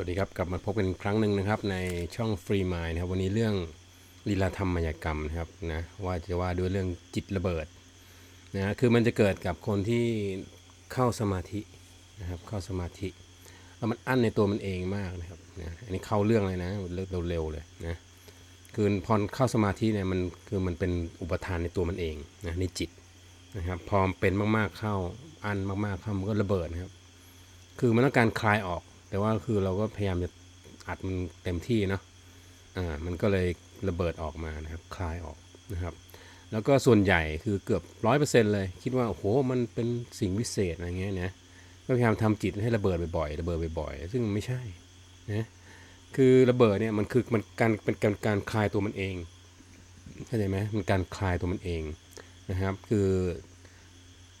วัสดีครับกลับมาพบกันอีกครั้งหนึ่งนะครับ ในช่องฟรีมายนะครับวันนี้เรื่องลีลาธรรมมายกรรมนะครับนะว่าจะว่าด้วยเรื่องจิตระเบิดนะคือมันจะเกิดกับคนที่เข้าสมาธินะครับเข้าสมาธิแล้วมันอั้นในตัวมันเองมากนะครับนะอันนี้เข้าเรื่องเลยนะเร็วๆเลยนะคือพอเข้าสมาธิเนี่ยมันคือมันเป็นอุปทานในตัวมันเองนะในจิตนะครับพอเป็นมากๆเข้าอั้นมากๆเข้ามันก็ระเบิดนะครับ คือมันต้องการคลายออก แต่ว่าคือเราก็พยายามจะอัดมันเต็มที่เนาะอ่ามันก็เลยระเบิดออกมานะครับ คลายออกนะครับ แล้วก็ส่วนใหญ่คือเกือบร้อยเปอร์เซ็นต์เลย คิดว่าโอ้โหมันเป็นสิ่งวิเศษอะไรเงี้ยนะก็พยายามทำจิตให้ระเบิดบ่อยๆระเบิดบ่อยๆซึ่งไม่ใช่นะคือระเบิดเนี่ยมันคือมันการเป็นการการคลายตัวมันเองเข้าใจไหมมันการคลายตัวมันเองนะครับ คือ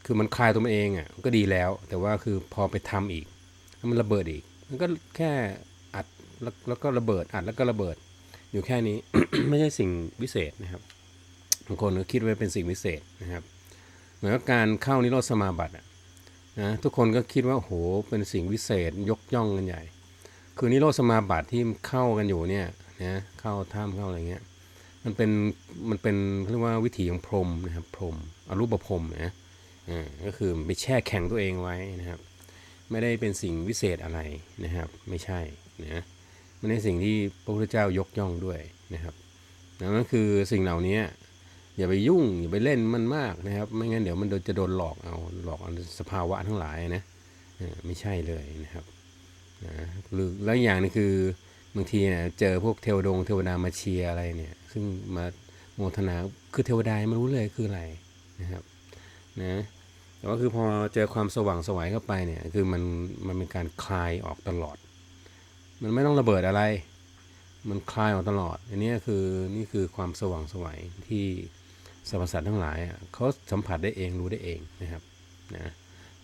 คือมันคลายตัวมันเองอะก็ดีแล้ว แต่ว่าคือพอไปทำอีกแล้วมันระเบิดอีก มันก็แค่อัดแล้วแล้วก็ระเบิดอัดแล้วก็ระเบิด อยู่แค่นี้ไม่ใช่สิ่งวิเศษนะครับบางคนก็คิดว่าเป็นสิ่งวิเศษนะครับ เหมือนกับการเข้านิโรธสมาบัติอะนะทุกคนก็คิดว่าโหเป็นสิ่งวิเศษยกย่องกันใหญ่ คือนิโรธสมาบัติที่เข้ากันอยู่เนี่ยนะเข้าถ้ำเข้าอะไรเงี้ยมันเป็นมันเป็นเรียกว่าวิถีของพรมนะครับพรมอรูปพรมนะอ่าก็คือไปแช่แข็งตัวเองไว้นะครับ ไม่ได้เป็นสิ่งวิเศษอะไรนะครับ ไม่ใช่นะมันเป็นสิ่งที่พระพุทธเจ้ายกย่องด้วยนะครับนั่นคือสิ่งเหล่านี้อย่าไปยุ่งอย่าไปเล่นมันมากนะครับ ไม่งั้นเดี๋ยวมันจะโดนหลอกเอาหลอกเอาสภาวะทั้งหลายนะไม่ใช่เลยนะครับนะหรือแล้วอย่างนึงคือบางทีเนี่ยเจอพวกเทวดงเทวดามาเชียอะไรเนี่ย ซึ่งมาโมทนาคือเทวดาไม่รู้เลยคืออะไรนะครับนะ แต่ว่าคือพอเจอความสว่างสวัยเข้าไปเนี่ยคือมันมันเป็นการคลายออกตลอด มันไม่ต้องระเบิดอะไร มันคลายออกตลอด อันนี้คือนี่คือความสว่างสวัยที่สรรพสัตว์ทั้งหลายเขาสัมผัสได้เองรู้ได้เองนะครับนะ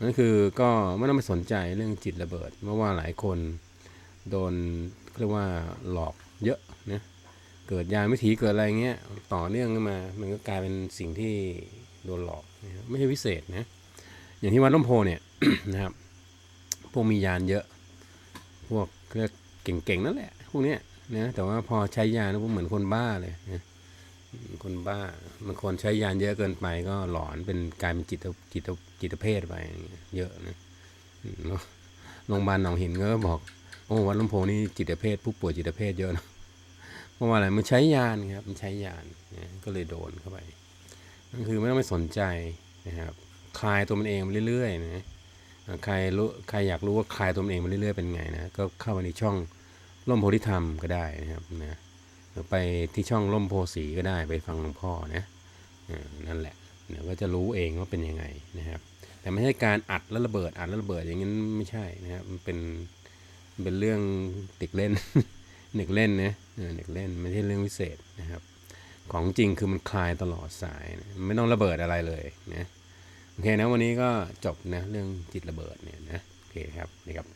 นั่นคือก็ไม่ต้องไปสนใจเรื่องจิตระเบิดเพราะว่าหลายคนโดนเรียกว่าหลอกเยอะนะเกิดยานวิถีเกิดอะไรเงี้ยต่อเนื่องขึ้นมา มันก็กลายเป็นสิ่งที่โดนหลอก ไม่ใช่วิเศษนะ อย่างที่วัดล่มโพเนี่ยนะครับ พวกมียานเยอะ พวกเรียกเก่งๆนั่นแหละ พวกเนี้ยนะแต่ว่าพอใช้ยานแล้วพวกเหมือนคนบ้าเลยนะคนบ้าบางคนใช้ยานเยอะเกินไปก็หลอนเป็นกลายเป็นจิตจิตจิตเภทไปเยอะนะโรงพยาบาลหนองหินก็บอก โอ้วัดลำโพนี่จิตเภทผู้ป่วยจิตเภทเยอะนะเพราะว่าอะไรมันใช้ยานครับมันใช้ยานนะก็เลยโดนเข้าไปนั่นคือไม่ต้องไปสนใจนะครับ คลายตัวมันเองมาเรื่อยๆนะใครรู้ใครอยากรู้ว่าคลายตัวมันเองมาเรื่อยๆเป็นไงนะก็เข้ามาในช่องร่มโพธิธรรมก็ได้นะครับนะหรือไปที่ช่องร่มโพสีก็ได้ไปฟังหลวงพ่อนะอ่านั่นแหละเดี๋ยวก็จะรู้เองว่าเป็นยังไงนะครับ แต่ไม่ใช่การอัดแล้วระเบิดอัดแล้วระเบิดอย่างนั้นไม่ใช่นะครับมันเป็นมันเป็นเรื่องเด็กเล่นเด็กเล่นนะเออเด็กเล่นไม่ใช่เรื่องวิเศษนะครับ ของจริงคือมันคลายตลอดสายนะไม่ต้องระเบิดอะไรเลยนะ โอเคนะวันนี้ก็จบนะเรื่องจิตระเบิดเนี่ยนะโอเคครับนี่ครับ